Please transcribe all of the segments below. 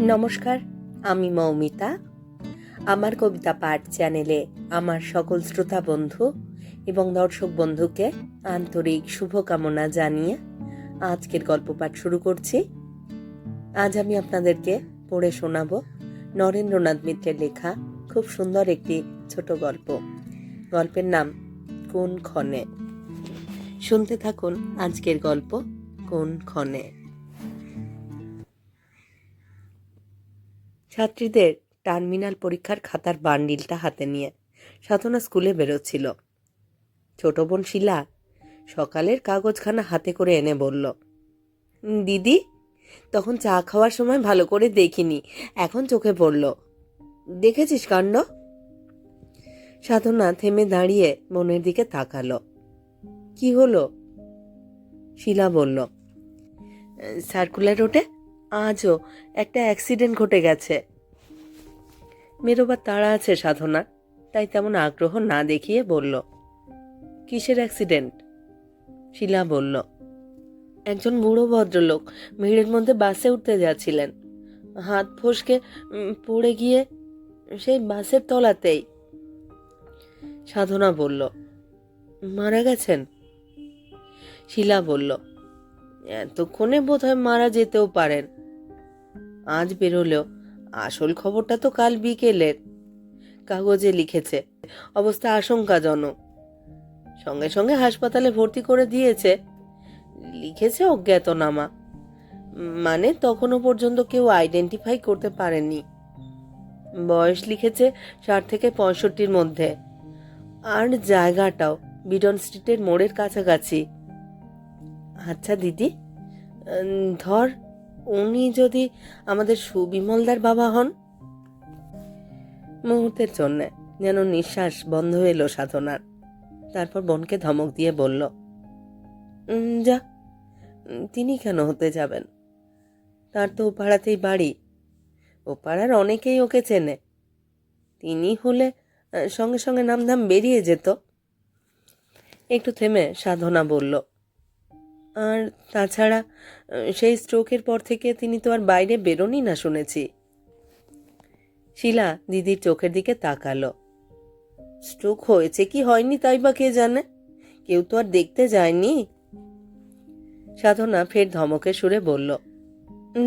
নমস্কার, আমি মৌমিতা। আমার কবিতা পাঠ চ্যানেলে আমার সকল শ্রোতা বন্ধু এবং দর্শক বন্ধুকে আন্তরিক শুভকামনা জানিয়ে আজকের গল্প পাঠ শুরু করছি। আজ আমি আপনাদেরকে পড়ে শোনাব নরেন্দ্রনাথ মিত্রের লেখা খুব সুন্দর একটি ছোট গল্প। গল্পের নাম কোন ক্ষণে? শুনতে থাকুন আজকের গল্প কোন ক্ষণে? ছাত্রীদের টার্মিনাল পরীক্ষার খাতার বান্ডিলটা হাতে নিয়ে সাধনা স্কুলে বেরোচ্ছিল। ছোট বোন শিলা সকালের কাগজখানা হাতে করে এনে বলল, দিদি, তখন চা খাওয়ার সময় ভালো করে দেখিনি, এখন চোখে পড়ল। দেখেছিস কাণ্ড? সাধনা থেমে দাঁড়িয়ে বোনের দিকে তাকালো। কি হলো? শিলা বলল, সার্কুলার রোডে আজও একটা অ্যাক্সিডেন্ট ঘটে গেছে। মেরোবার তাড়া আছে সাধনা তাই তেমন আগ্রহ না দেখিয়ে বলল, কিসের অ্যাক্সিডেন্ট? শিলা বলল, একজন বুড়ো ভদ্রলোক ভিড়ের মধ্যে বাসে উঠতে যাচ্ছিলেন। হাত ফসকে পড়ে গিয়ে সেই বাসের তলাতেই। সাধনা বলল, মারা গেছেন? শিলা বলল, এতক্ষণে বোধহয় মারা যেতেও পারেন। আজ বেরোলেও আসল খবরটা তো কাল বিকেলের। কাগজে লিখেছে, অবস্থা আশঙ্কাজনক। সঙ্গে সঙ্গে হাসপাতালে ভর্তি করে দিয়েছে, লিখেছে অজ্ঞাতনামা। মানে তখনও পর্যন্ত কেউ আইডেন্টিফাই করতে পারেনি। বয়স লিখেছে ষাট থেকে পঁয়ষট্টির মধ্যে। আর জায়গাটাও বিডন স্ট্রিটের মোড়ের কাছাকাছি। আচ্ছা দিদি ধর উনি যদি আমাদের সুবিমলদার বাবা হন? মুহূর্তের জন্য যেন নিঃশ্বাস বন্ধ এলো সাধনার। তারপর বোনকে ধমক দিয়ে বলল "উম, যা তিনি কেন হতে যাবেন? তার তো পাড়াতেই বাড়ি। ও পাড়ার অনেকেই ওকে চেনে। তিনি হলে সঙ্গে সঙ্গে নামধাম বেরিয়ে যেত। একটু থেমে সাধনা বলল আর তাছাড়া সেই স্ট্রোকের পর থেকে তিনি তো আর বাইরে বেরোনি না শুনেছি। শিলা দিদির চোখের দিকে তাকালো। স্ট্রোক হয়েছে কি হয়নি তাই বা কে জানে? কেউ তো আর দেখতে যায়নি? সাধনা ফের ধমকের সুরে বলল,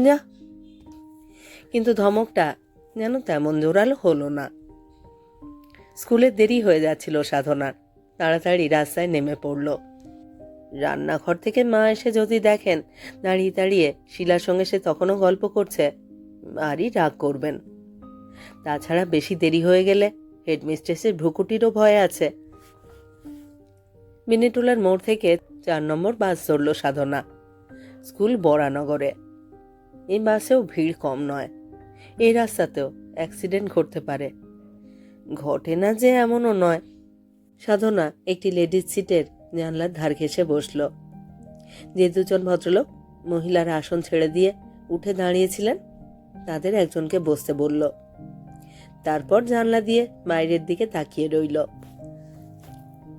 যা। কিন্তু ধমকটা যেন তেমন জোরালো হলো না। স্কুলে দেরি হয়ে যাচ্ছিল সাধনার। তাড়াতাড়ি রাস্তায় নেমে পড়ল। রান্নাঘর থেকে মা এসে যদি দেখেন, দাঁড়িয়ে দাঁড়িয়ে শিলার সঙ্গে সে তখনও গল্প করছে, আরই রাগ করবেন। তাছাড়া বেশি দেরি হয়ে গেলে হেডমিস্ট্রেসের ভ্রুকুটিরও ভয় আছে। মিনিটুলার মোড় থেকে চার নম্বর বাস ধরল সাধনা। স্কুল বরানগরে। এই বাসেও ভিড় কম নয়। এই রাস্তাতেও অ্যাক্সিডেন্ট ঘটতে পারে। ঘটে না যে এমনও নয়। সাধনা একটি লেডিস সিটের জানলার ধার ঘেসে বসল। যে দুজন ভদ্রলোক মহিলার আসন ছেড়ে দিয়ে উঠে দাঁড়িয়েছিলেন। তাদের একজনকে বসতে বলল। তারপর জানলা দিয়ে বাইরের দিকে তাকিয়ে রইল।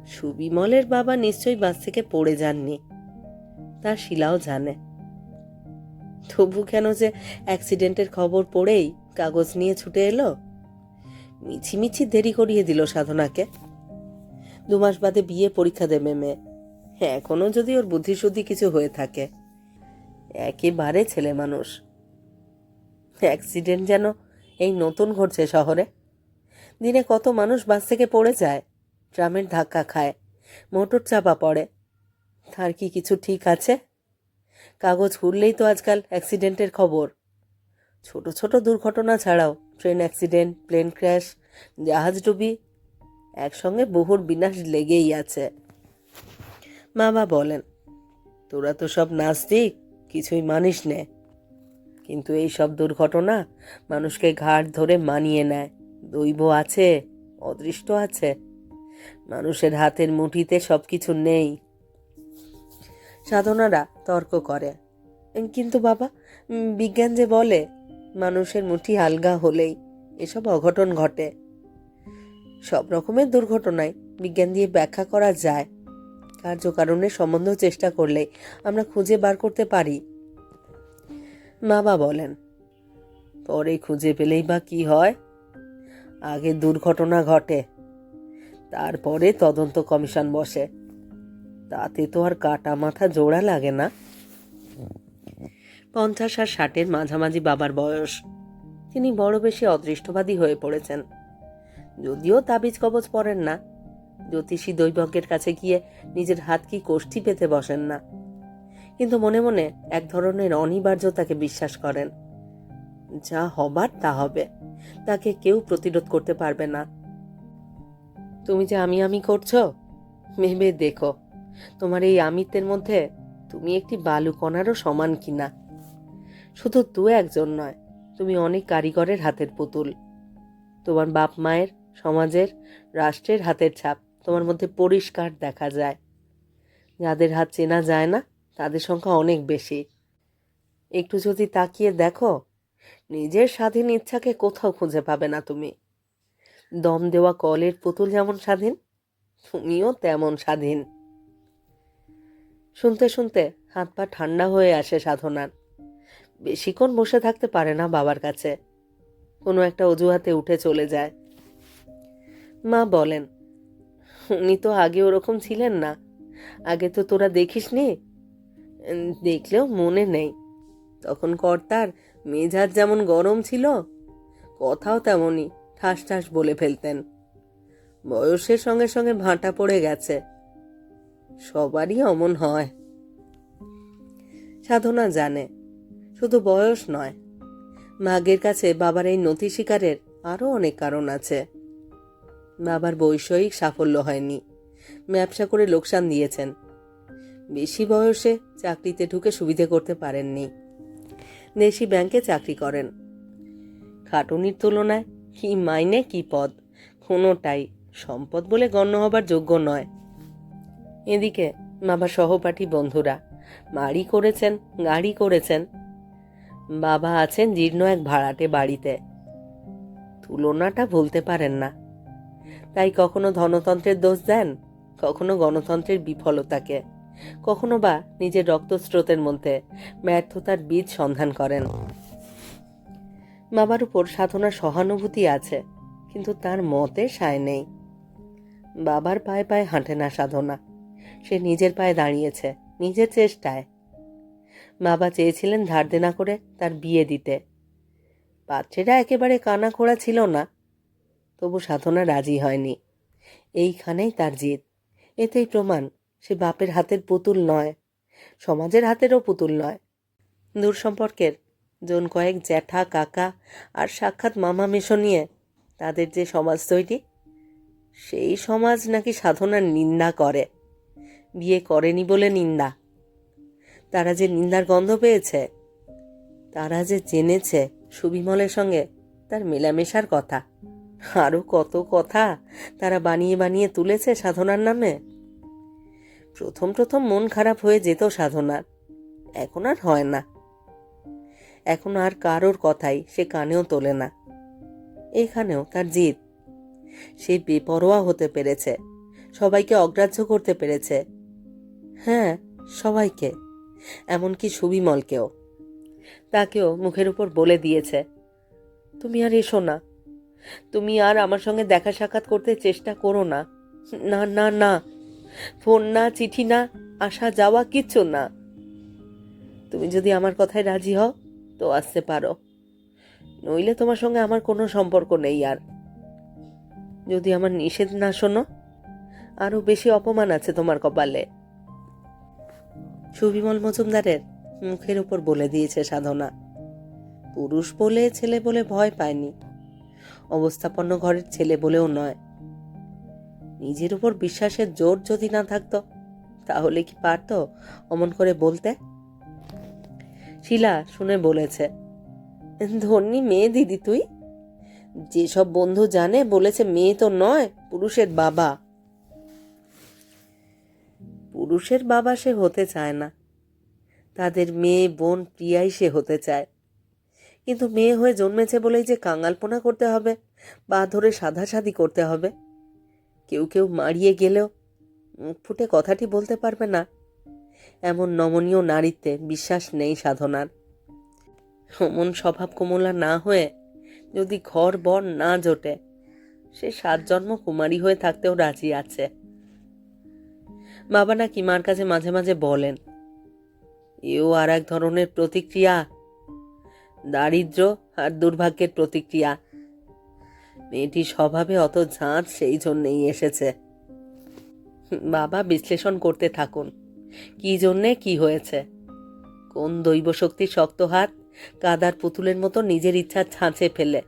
সুবিমলের বাবা নিশ্চয়ই বাস থেকে পড়ে যাননি। তার শিলাও জানে। তবু কেন যে অ্যাক্সিডেন্টের খবর পড়েই কাগজ নিয়ে ছুটে এলো? মিছিমিছি দেরি করিয়ে দিল সাধনাকে। দু মাস বাদে বিয়ে পরীক্ষা দেবে মেয়ে। হ্যাঁ এখনও যদি ওর বুদ্ধিশুদ্ধি কিছু হয়ে থাকে। একেবারে ছেলে মানুষ। অ্যাক্সিডেন্ট যেন এই নতুন ঘটছে শহরে। দিনে কত মানুষ বাস থেকে পড়ে যায়, ট্রামের ধাক্কা খায়, মোটর চাপা পড়ে। তার কি কিছু ঠিক আছে? কাগজ খুললেই তো আজকাল অ্যাক্সিডেন্টের খবর। ছোট ছোট দুর্ঘটনা ছাড়াও ট্রেন অ্যাক্সিডেন্ট, প্লেন ক্র্যাশ, জাহাজ ডুবি একসঙ্গে বহুর বিনাশ লেগেই আছে। বাবা বলেন, তোরা তো সব নাস্তিক, কিছুই মানিস নে। কিন্তু এই সব দুর্ঘটনা মানুষকে ঘাট ধরে মানিয়ে নেয়। দৈব আছে, অদৃষ্ট আছে। মানুষের হাতের মুঠিতে সব কিছু নেই। সাধনারা তর্ক করে কিন্তু বাবা বিজ্ঞান যে বলে, মানুষের মুঠি আলগা হলেই এসব অঘটন ঘটে। সব রকমের দুর্ঘটনায় বিজ্ঞান দিয়ে ব্যাখ্যা করা যায়। কার্যকারণের সম্বন্ধ চেষ্টা করলে আমরা খুঁজে বার করতে পারি। বাবা বলেন, পরে খুঁজে পেলেই বা কি হয়? আগে দুর্ঘটনা ঘটে, তারপরে তদন্ত কমিশন বসে। তাতে তো আর কাটা মাথা জোড়া লাগে না। পঞ্চাশ আর ষাটের মাঝামাঝি বাবার বয়স। তিনি বড় বেশি অদৃষ্টবাদী হয়ে পড়েছেন। যদিও তাবিজ কবজ পড়েন না। জ্যোতিষী দৈবজ্ঞের কাছে গিয়ে নিজের হাত কি কোষ্ঠী পেতে বসেন না। কিন্তু মনে মনে এক ধরনের অনিবার্যতাকে বিশ্বাস করেন। যা হবার তা হবে, তাকে কেউ প্রতিরোধ করতে পারবে না। তুমি যে আমি আমি করছ, ভেবে দেখো, তোমার এই আমিত্বের মধ্যে তুমি একটি বালুকণারও সমান কিনা। শুধু দু একজন নয়, তুমি অনেক কারিগরের হাতের পুতুল। তোমার বাপ মায়ের সমাজের, রাষ্ট্রের হাতের ছাপ। তোমার মধ্যে পরিষ্কার দেখা যায়। যাদের হাত চেনা যায় না, তাদের সংখ্যা অনেক বেশি। একটু যদি তাকিয়ে দেখো, নিজের স্বাধীন ইচ্ছাকে কোথাও খুঁজে পাবে না তুমি। দম দেওয়া কলের পুতুল যেমন স্বাধীন, তুমিও তেমন স্বাধীন। শুনতে শুনতে হাত পা ঠান্ডা হয়ে আসে সাধনার। বেশিক্ষণ বসে থাকতে পারে না বাবার কাছে। কোনো একটা অজুহাতে উঠে চলে যায়। মা বলেন উনি তো আগে ওরকম ছিলেন না। আগে তো তোরা দেখিসনি? উম, দেখলেও মনে নেই। তখন কর্তার মেজাজ যেমন গরম ছিল কথাও তেমনই ঠাস ঠাস বলে ফেলতেন। বয়সের সঙ্গে সঙ্গে ভাঁটা পড়ে গেছে। সবারই অমন হয়। সাধনা জানে শুধু বয়স নয়। মাগের কাছে বাবার এই নথি শিকারের আরও অনেক কারণ আছে। বাবার বৈষয়িক সাফল্য হয়নি। ব্যবসা করে লোকসান দিয়েছেন। বেশি বয়সে চাকরিতে ঢুকে সুবিধে করতে পারেননি। দেশি ব্যাংকে চাকরি করেন। খাটুনির তুলনায় কি মাইনে কি পদ? কোনোটাই সম্পদ বলে গণ্য হবার যোগ্য নয়। এদিকে বাবার সহপাঠী বন্ধুরা, বাড়ি করেছেন, গাড়ি করেছেন। বাবা আছেন জীর্ণ এক ভাড়াটে বাড়িতে। তুলনাটা ভুলতে পারেন না। তাই কখনো ধনতন্ত্রের দোষ দেন, কখনো গণতন্ত্রের বিফলতাকে। কখনো বা নিজের রক্তস্রোতের মধ্যে ব্যর্থতার বীজ সন্ধান করেন। বাবার উপর সাধনার সহানুভূতি আছে, কিন্তু তার মতে সায় নেই। বাবার পায়ে পায়ে হাঁটে না সাধনা। সে নিজের পায়ে দাঁড়িয়েছে, নিজের চেষ্টায়। বাবা চেয়েছিলেন ধার দেনা করে তার বিয়ে দিতে। পাত্রেরা একেবারে কানা খোড়া ছিল না। তবু সাধনা রাজি হয়নি। এইখানেই তার জিদ। এতেই প্রমাণ, সে বাপের হাতের পুতুল নয়, সমাজের হাতেরও পুতুল নয়। দূর সম্পর্কের, জন কয়েক জ্যাঠা, কাকা আর সাক্ষাৎ মামা মেশো নিয়ে তাদের যে সমাজ তৈরি, সেই সমাজ নাকি সাধনার নিন্দা করে। বিয়ে করেনি বলে নিন্দা। তারা যে নিন্দার গন্ধ পেয়েছে, তারা যে জেনেছে সুবিমলের সঙ্গে তার মেলামেশার কথা। আরও কত কথা তারা বানিয়ে বানিয়ে তুলেছে সাধনার নামে। প্রথম প্রথম মন খারাপ হয়ে যেত সাধনার। এখন আর হয় না। এখন আর কারোর কথাই সে কানেও তোলে না। এখানেও তার জিদ। সে বেপরোয়া হতে পেরেছে। সবাইকে অগ্রাহ্য করতে পেরেছে। হ্যাঁ সবাইকে। এমনকি সুবিমলকেও। তাকেও মুখের উপর বলে দিয়েছে। তুমি আর এসো না। তুমি আর আমার সঙ্গে দেখা সাক্ষাৎ করতে চেষ্টা করো না। না না না। ফোন না, চিঠি না, আসা যাওয়া কিচ্ছু না। তুমি যদি আমার কথায় রাজি হও, তো আসতে পারো। নইলে তোমার সঙ্গে আমার কোনো সম্পর্ক নেই আর। যদি আমার নিষেধ না শোনো আরও বেশি অপমান আছে তোমার কপালে। সুবিমল মজুমদারের মুখের উপর বলে দিয়েছে সাধনা। পুরুষ বলে, ছেলে বলে ভয় পায়নি। অবস্থাপন্ন ঘরের ছেলে বলেও নয়। নিজের উপর বিশ্বাসের জোর যদি না থাকতো, তাহলে কি পারতো অমন করে বলতে? শিলা শুনে বলেছে, ধন্যী মেয়ে দিদি তুই। যেসব বন্ধু জানে, বলেছে মেয়ে তো নয়, পুরুষের বাবা। পুরুষের বাবা সে হতে চায় না। তাদের মেয়ে, বোন, প্রিয়াই সে হতে চায়। কিন্তু মেয়ে হয়ে জন্মেছে বলেই যে কাঙালপোনা করতে হবে বা ধরে সাধাসাধি করতে হবে। কেউ কেউ মারিয়ে গেলেও মুখ ফুটে কথাটি বলতে পারবে না। এমন নমনীয় নারীতে বিশ্বাস নেই সাধনার। অমন স্বভাব কোমলা না হয়ে যদি ঘর বর না জোটে, সে সাত জন্ম কুমারী হয়ে থাকতেও রাজি আছে। বাবা নাকি মার কাছে মাঝে মাঝে বলেন, এও আর এক ধরনের প্রতিক্রিয়া দারিদ্র আর দুর্ভাগ্যের প্রতিক্রিয়া। মেয়েটি স্বভাবে অত ঝাঁজ সেই জন্যেই এসেছে। বাবা বিশ্লেষণ করতে থাকুন, কি জন্যে কি হয়েছে? কোন দৈব শক্তির শক্ত হাত কাদার পুতুলের মতো নিজের ইচ্ছা ছাঁচে ফেলে,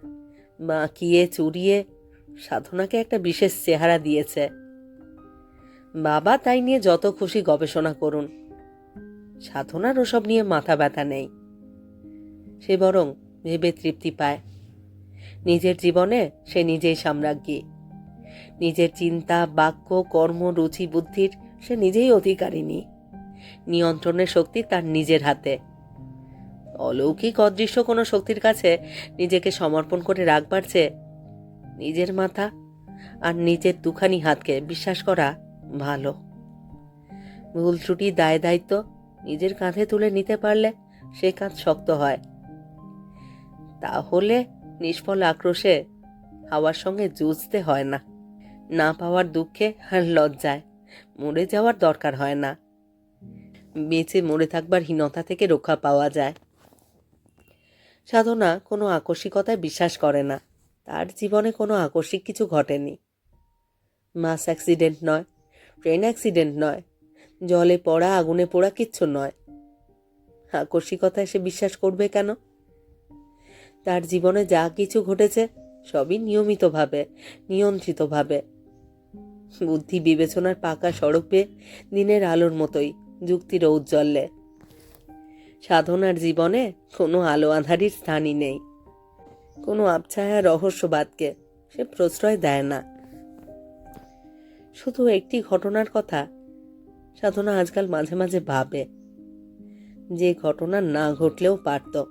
বাঁকিয়ে, চুরিয়ে, সাধনাকে একটা বিশেষ চেহারা দিয়েছে। বাবা তাই নিয়ে যত খুশি গবেষণা করুন। সাধনার ওসব নিয়ে মাথা ব্যথা নেই। সে বরং ভেবে তৃপ্তি পায়। নিজের জীবনে সে নিজেই সাম্রাজ্ঞী। নিজের চিন্তা, বাক্য, কর্ম, রুচি, বুদ্ধির সে নিজেই অধিকারিণী। নিয়ন্ত্রণের শক্তি তার নিজের হাতে। অলৌকিক অদৃশ্য কোনো শক্তির কাছে নিজেকে সমর্পণ করে রাখবার চেয়ে নিজের মাথা আর নিজের দুখানি হাতকে বিশ্বাস করা ভালো। ভুল ত্রুটি দায় দায়িত্ব নিজের কাঁধে তুলে নিতে পারলে সে কাঁধ শক্ত হয়। তাহলে নিষ্ফল আক্রোশে হাওয়ার সঙ্গে যুঝতে হয় না। না পাওয়ার দুঃখে আর লজ্জায় মরে যাওয়ার দরকার হয় না। বেঁচে মরে থাকবার হীনতা থেকে রক্ষা পাওয়া যায়। সাধনা কোনো আকস্মিকতায় বিশ্বাস করে না। তার জীবনে কোনো আকস্মিক কিছু ঘটেনি। মাস অ্যাক্সিডেন্ট নয়, ট্রেন অ্যাক্সিডেন্ট নয়, জলে পড়া, আগুনে পোড়া কিচ্ছু নয়। আকস্মিকতায় সে বিশ্বাস করবে কেন? তার জীবনে যা কিছু ঘটেছে সবই নিয়মিতভাবে, নিয়ন্ত্রিতভাবে। বুদ্ধি বিবেচনার পাকা পেয়ে দিনের আলোর মতোই যুক্তির ঔজ্জ্বল্যে সাধনার জীবনে কোনো আলো আধারির স্থানই নেই। কোনো আবছায়া রহস্যবাদকে সে প্রশ্রয় দেয় না। শুধু একটি ঘটনার কথা সাধনা আজকাল মাঝে মাঝে ভাবে। যে ঘটনা না ঘটলেও পারত।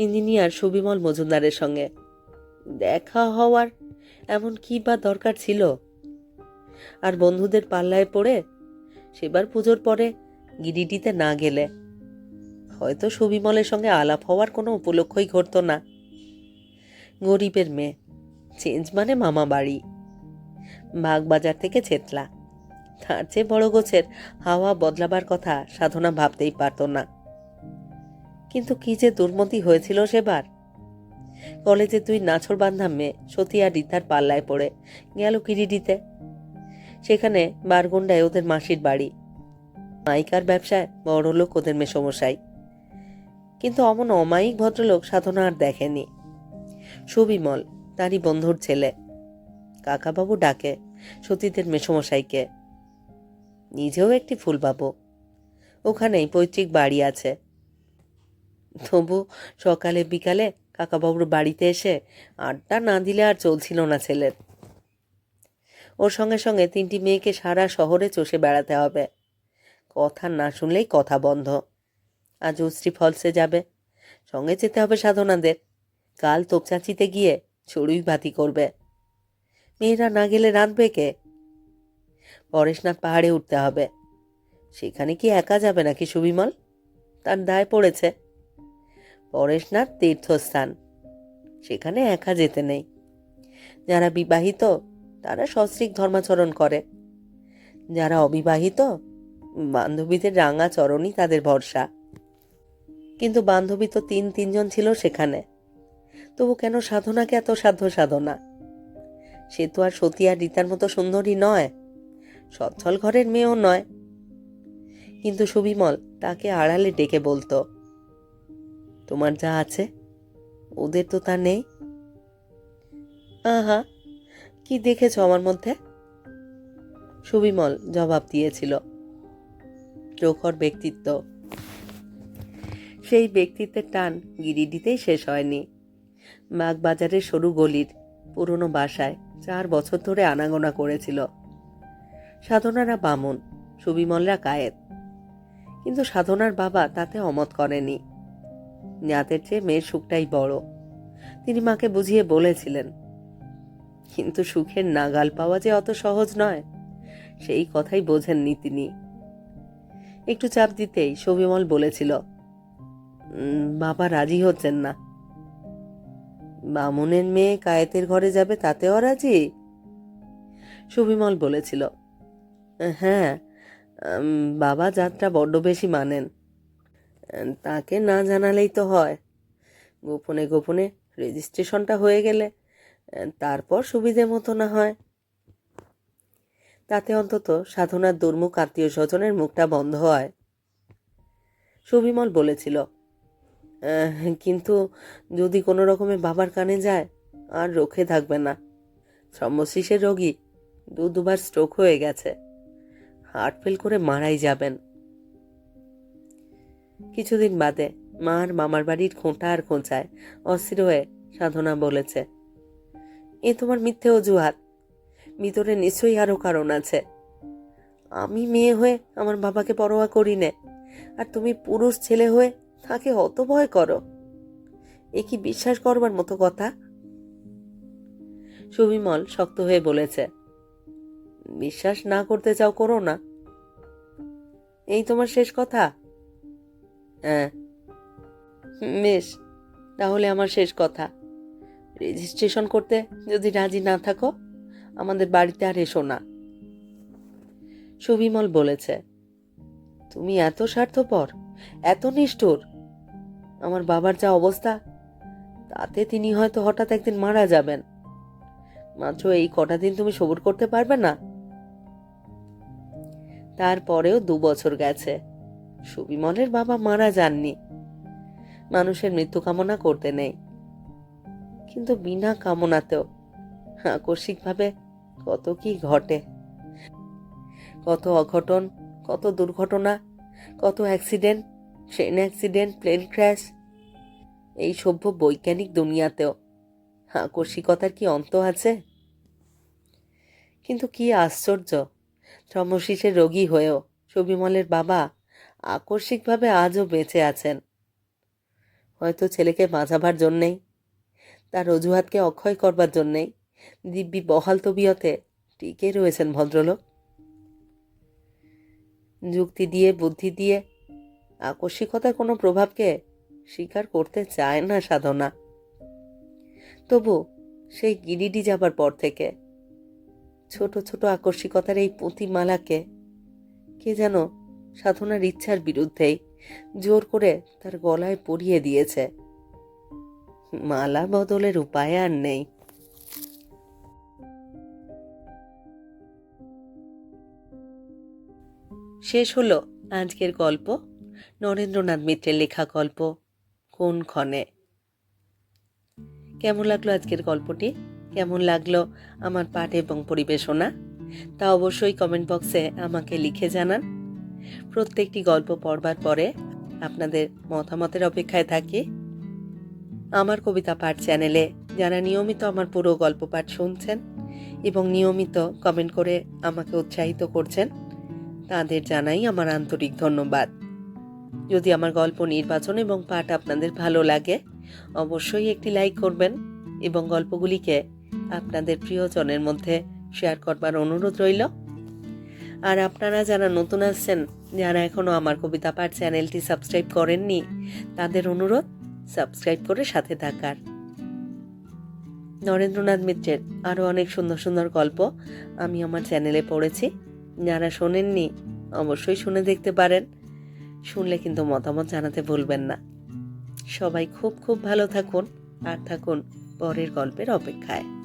ইঞ্জিনিয়ার সুবিমল মজুমদারের সঙ্গে। দেখা হওয়ার এমন কি বা দরকার ছিল? আর বন্ধুদের পাল্লায় পড়ে সেবার পুজোর পরে গিরিডিতে না গেলে? হয়তো সুবিমলের সঙ্গে আলাপ হওয়ার কোনো উপলক্ষই ঘটত না। গরিবের মেয়ে, চেঞ্জ মানে মামা বাড়ি। বাগবাজার থেকে ছেতলা। তার চেয়ে বড় গোছের হাওয়া বদলাবার কথা সাধনা ভাবতেই পারত না। কিন্তু কি যে দুর্মতি হয়েছিল সেবার? কলেজে দুই নাছর বান্ধা মেয়ে সতী আর রিতার পাল্লায় পড়ে গেল কিরিডিতে সেখানে বারগুন্ডায় ওদের মাসির বাড়ি। মাইকার ব্যবসায় বড় লোক ওদের মেসমশাই কিন্তু অমন অমায়িক ভদ্রলোক সাধনা আর দেখেনি। সুবিমল, তারই বন্ধুর ছেলে। কাকাবাবু ডাকে সতীদের মেসমশাইকে নিজেও একটি ফুলবাবু। ওখানেই পৈতৃক বাড়ি আছে। তবু সকালে বিকালে কাকাবাবুর বাড়িতে এসে আড্ডা না দিলে আর চলছিল না ছেলের। ওর সঙ্গে সঙ্গে তিনটি মেয়েকে সারা শহরে চষে বেড়াতে হবে। কথা না শুনলেই কথা বন্ধ। আজ উশ্রী ফলসে যাবে। সঙ্গে যেতে হবে সাধনাদের। কাল তোপচাচিতে গিয়ে চড়ুই ভাতি করবে। মেয়েরা না গেলে রাঁধবে কে? পরেশনাথ পাহাড়ে উঠতে হবে। সেখানে কি একা যাবে নাকি সুবিমল? তার দায় পড়েছে। পরেশনাথ তীর্থস্থান। সেখানে একা যেতে নেই। যারা বিবাহিত, তারা সস্ত্রীক ধর্মাচরণ করে। যারা অবিবাহিত, বান্ধবীদের রাঙা চরণই তাদের ভরসা। কিন্তু বান্ধবী তো তিন, তিনজন ছিল সেখানে। তবু কেন সাধনাকে এত সাধ্য সাধনা? সে তো আর সতী আর রীতার মতো সুন্দরী নয়। সচ্ছল ঘরের মেয়েও নয়। কিন্তু সুবিমল তাকে আড়ালে ডেকে বলতো তোমার যা আছে, ওদের তো তা নেই। আহা, কি দেখেছ আমার মধ্যে? সুবিমল জবাব দিয়েছিল, প্রখর ব্যক্তিত্ব। সেই ব্যক্তিত্বের টান গিরিডিতেই শেষ হয়নি। বাগবাজারের সরু গলির পুরনো বাসায় চার বছর ধরে আনাগোনা করেছিল। সাধনারা বামন, সুবিমলরা কায়েত। কিন্তু সাধনার বাবা তাতে অমত করেনি। জাতের চেয়ে মেয়ের সুখটাই বড়। তিনি মাকে বুঝিয়ে বলেছিলেন, কিন্তু সুখের নাগাল পাওয়া যে অত সহজ নয়, সেই কথাই বোঝেননি তিনি। একটু চাপ দিতেই সবিমল বলেছিল বাবা রাজি হচ্ছেন না। বামুনের মেয়ে কায়েতের ঘরে যাবে, তাতেও রাজি? সুবিমল বলেছিল হ্যাঁ বাবা যাত্রা বড্ড বেশি মানেন। তাকে না জানালেই তো হয়। গোপনে গোপনে রেজিস্ট্রেশনটা হয়ে গেলে তারপর সুবিধে মতো না হয়। তাতে অন্তত সাধনার দুর্মুখ আত্মীয় স্বজনের মুখটা বন্ধ হয়। সুবিমল বলেছিল কিন্তু যদি কোনো রকমে বাবার কানে যায়, আর রক্ষে থাকবে না। থ্রম্বোসিসের রোগী দু দুবার স্ট্রোক হয়ে গেছে। হার্ট ফেল করে মারাই যাবেন। কিছুদিন বাদে মার মামার বাড়ির খোঁটা আর খোঁচায় অস্থির হয়ে সাধনা বলেছে, এ তোমার মিথ্যে অজুহাত। ভিতরে নিশ্চয়ই আরও কারণ আছে। আমি মেয়ে হয়ে আমার বাবাকে পরোয়া করি নে, আর তুমি পুরুষ ছেলে হয়ে তাকে অত ভয় করো। এ কি বিশ্বাস করবার মতো কথা? সুবিমল শক্ত হয়ে বলেছে, বিশ্বাস না করতে চাও করো না। এই তোমার শেষ কথা? হ্যাঁ। বেশ, তাহলে আমার শেষ কথা। রেজিস্ট্রেশন করতে যদি রাজি না থাকো, আমাদের বাড়িতে আর এসো না। সুবিমল বলেছে, তুমি এত স্বার্থপর, এত নিষ্ঠুর। আমার বাবার যা অবস্থা, তাতে তিনি হয়তো হঠাৎ একদিন মারা যাবেন। মাত্র এই কটা দিন তুমি সবুর করতে পারবে না? তারপরেও দু বছর গেছে। সুবিমলের বাবা মারা যাননি। মানুষের মৃত্যু কামনা করতে নেই। কিন্তু বিনা কামনাতেও আকস্মিকভাবে কত কি ঘটে? কত অঘটন, কত দুর্ঘটনা, কত accident, train accident, plane crash, এই সভ্য বৈজ্ঞানিক দুনিয়াতেও আকস্মিকতার কি অন্ত আছে? কিন্তু কি আশ্চর্য থ্রমোসিসের রোগী হয়েও সুবিমলের বাবা আকস্মিকভাবে আজও বেঁচে আছেন। হয়তো ছেলেকে বাঁচাবার জন্যেই, তার অজুহাতকে অক্ষয় করবার জন্যেই দিব্যি বহাল তবিয়তে টিকে রয়েছেন ভদ্রলোক। যুক্তি দিয়ে, বুদ্ধি দিয়ে আকস্মিকতার কোনো প্রভাবকে স্বীকার করতে চায় না সাধনা। তবু সেই গিরিডি যাবার পর থেকে ছোট ছোট আকস্মিকতার এই পুঁতিমালাকে কে যেন সাধনার ইচ্ছার বিরুদ্ধেই জোর করে তার গলায় পরিয়ে দিয়েছে। মালা বদলের উপায় আর নেই। শেষ হলো আজকের গল্প, নরেন্দ্রনাথ মিত্রের লেখা গল্প, কোন ক্ষণে? কেমন লাগল আজকের গল্পটি? কেমন লাগল আমার পাঠ এবং পরিবেশনা? তা অবশ্যই কমেন্ট বক্সে আমাকে লিখে জানান। প্রত্যেকটি গল্প পড়বার পরে আপনাদের মতামতের অপেক্ষায় থাকি। আমার কবিতা পাঠ চ্যানেলে যারা নিয়মিত আমার পুরো গল্প পাঠ শুনছেন এবং নিয়মিত কমেন্ট করে আমাকে উৎসাহিত করছেন, তাদের জানাই আমার আন্তরিক ধন্যবাদ। যদি আমার গল্প নির্বাচন এবং পাঠ আপনাদের ভালো লাগে, অবশ্যই একটি লাইক করবেন এবং গল্পগুলিকে আপনাদের প্রিয়জনের মধ্যে শেয়ার করবার অনুরোধ রইল। আর আপনারা যারা নতুন আসছেন যারা এখনও আমার কবিতা পাঠ চ্যানেলটি সাবস্ক্রাইব করেননি, তাদের অনুরোধ, সাবস্ক্রাইব করে সাথে থাকার। নরেন্দ্রনাথ মিত্রের আরও অনেক সুন্দর সুন্দর গল্প আমি আমার চ্যানেলে পড়েছি। যারা শোনেননি, অবশ্যই শুনে দেখতে পারেন। শুনলে কিন্তু মতামত জানাতে ভুলবেন না। সবাই খুব খুব ভালো থাকুন, আর থাকুন পরের গল্পের অপেক্ষায়।